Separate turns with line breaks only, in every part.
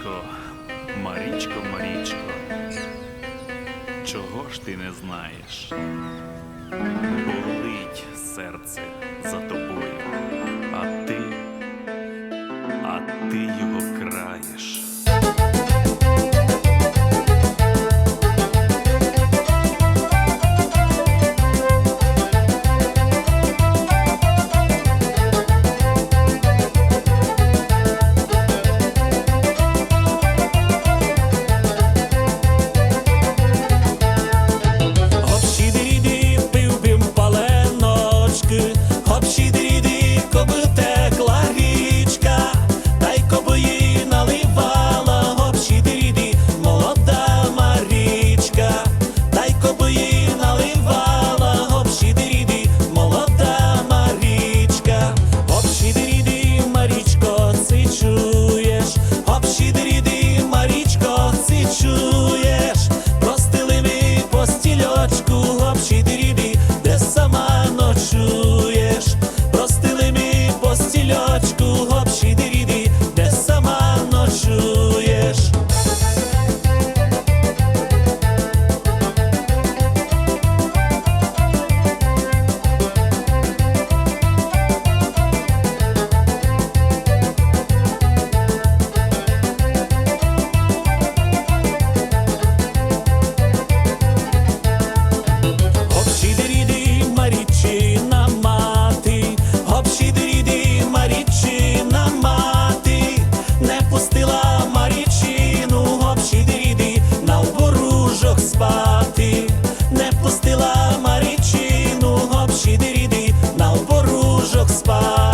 Марічко, Марічко, Марічко, чого ж ти не знаєш? Болить серце за тобою.
пустила марічину гопші-диди на оборужок спати, не пустила марічину гопші-диди на оборужок спати.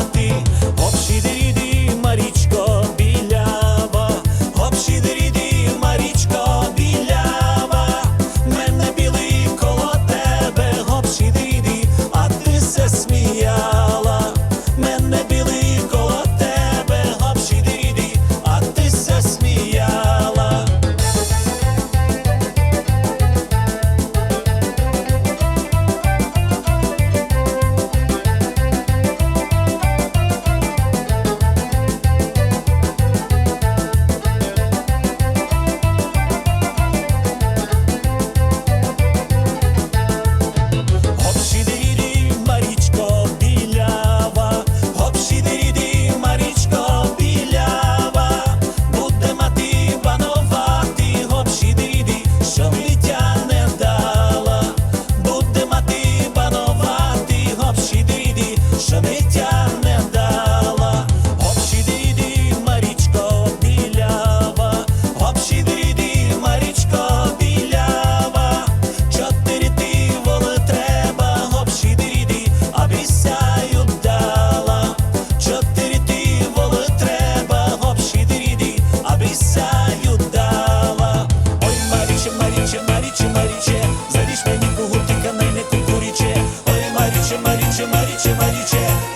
一切